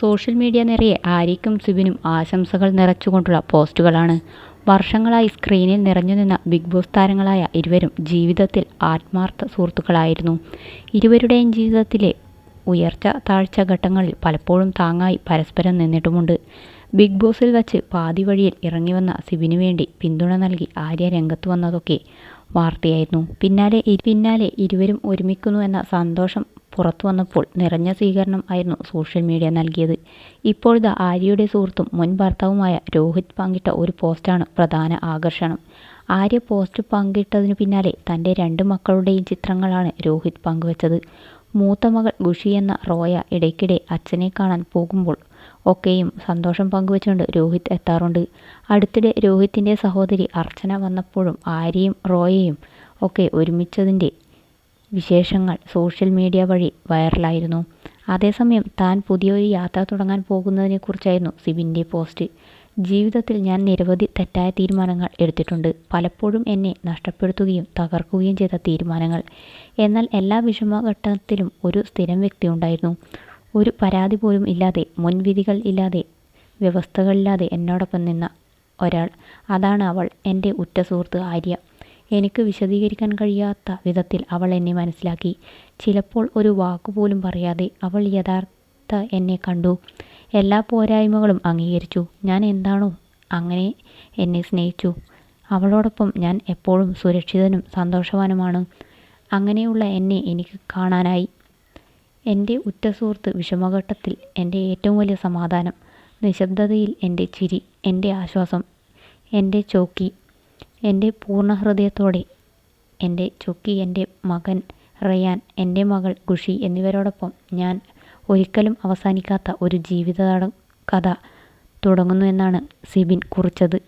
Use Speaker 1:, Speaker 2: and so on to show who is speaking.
Speaker 1: Social media നിറയെ ആരിക്കും സുബിനും ആശംസകൾ നിറച്ചുകൊണ്ടുള്ള പോസ്റ്റുകളാണ്. വർഷങ്ങളായി സ്ക്രീനിൽ നിറഞ്ഞുനിന്ന ബിഗ് ബോസ് താരങ്ങളായ ഇരുവരും ജീവിതത്തിൽ ആത്മാർത്ഥ സുഹൃത്തുക്കളായിരുന്നു. ഇരുവരുടെയും ജീവിതത്തിലെ ഉയർച്ച താഴ്ച ഘട്ടങ്ങളിൽ പലപ്പോഴും താങ്ങായി പരസ്പരം നിന്നിട്ടുമുണ്ട്. ബിഗ് ബോസിൽ വച്ച് പാതി വഴിയിൽ ഇറങ്ങി വന്ന സിബിനു വേണ്ടി പിന്തുണ നൽകി ആര്യ രംഗത്ത് വന്നതൊക്കെ വാർത്തയായിരുന്നു. പിന്നാലെ പിന്നാലെ ഇരുവരും ഒരുമിക്കുന്നു എന്ന സന്തോഷം പുറത്തുവന്നപ്പോൾ നിറഞ്ഞ സ്വീകരണം ആയിരുന്നു സോഷ്യൽ മീഡിയ നൽകിയത്. ഇപ്പോഴത്തെ ആര്യയുടെ സുഹൃത്തും മുൻ ഭർത്താവുമായ രോഹിത് പങ്കിട്ട ഒരു പോസ്റ്റാണ് പ്രധാന ആകർഷണം. ആര്യ പോസ്റ്റ് പങ്കിട്ടതിനു പിന്നാലെ തന്റെ രണ്ട് മക്കളുടെയും ചിത്രങ്ങളാണ് രോഹിത് പങ്കുവച്ചത്. മൂത്ത മകൾ ഖുഷി എന്ന റോയ ഇടയ്ക്കിടെ അച്ഛനെ കാണാൻ പോകുമ്പോൾ ഒക്കെയും സന്തോഷം പങ്കുവച്ചുകൊണ്ട് രോഹിത് എത്താറുണ്ട്. അടുത്തിടെ രോഹിത്തിന്റെ സഹോദരി അർച്ചന വന്നപ്പോഴും ആര്യയും റോയയും ഒക്കെ ഒരുമിച്ചതിന്റെ വിശേഷങ്ങൾ സോഷ്യൽ മീഡിയ വഴി വൈറലായിരുന്നു. അതേസമയം താൻ പുതിയൊരു യാത്ര തുടങ്ങാൻ പോകുന്നതിനെക്കുറിച്ചായിരുന്നു സിബിന്റെ പോസ്റ്റ്. ജീവിതത്തിൽ ഞാൻ നിരവധി തെറ്റായ തീരുമാനങ്ങൾ എടുത്തിട്ടുണ്ട്. പലപ്പോഴും എന്നെ നഷ്ടപ്പെടുത്തുകയും തകർക്കുകയും ചെയ്ത തീരുമാനങ്ങൾ. എന്നാൽ എല്ലാ വിഷമഘട്ടത്തിലും ഒരു സ്ഥിരം വ്യക്തി ഉണ്ടായിരുന്നു ഒരു പരാതി പോലും ഇല്ലാതെ മുൻവിധികൾ ഇല്ലാതെ വ്യവസ്ഥകളില്ലാതെ എന്നോടൊപ്പം നിന്ന ഒരാൾ. അതാണ് അവൾ. എന്റെ ഉറ്റ സുഹൃത്ത് ആര്യ. എനിക്ക് വിശദീകരിക്കാൻ കഴിയാത്ത വിധത്തിൽ അവൾ എന്നെ മനസ്സിലാക്കി. ചിലപ്പോൾ ഒരു വാക്കുപോലും പറയാതെ അവൾ യഥാർത്ഥ എന്നെ കണ്ടു. എല്ലാ പോരായ്മകളും അംഗീകരിച്ചു. ഞാൻ എന്താണോ അങ്ങനെ എന്നെ സ്നേഹിച്ചു. അവളോടൊപ്പം ഞാൻ എപ്പോഴും സുരക്ഷിതനും സന്തോഷവാനുമാണ്. അങ്ങനെയുള്ള എന്നെ എനിക്ക് കാണാനായി. എന്റെ ഉറ്റ സുഹൃത്ത് വിഷമഘട്ടത്തിൽ എന്റെ ഏറ്റവും വലിയ സമാധാനം. നിശബ്ദതയിൽ എന്റെ ചിരി. എന്റെ ആശ്വാസം. എന്റെ ചോക്കി. എന്റെ പൂർണ ഹൃദയത്തോടെ എന്റെ ചൊക്കി എന്റെ മകൻ റയാൻ എന്റെ മകൾ ഖുഷി എന്നിവരോടൊപ്പം ഞാൻ ഒരിക്കലും അവസാനിക്കാത്ത ഒരു ജീവിതകഥ തുടങ്ങുന്നു എന്നാണ് സിബിൻ കുറിച്ചത്.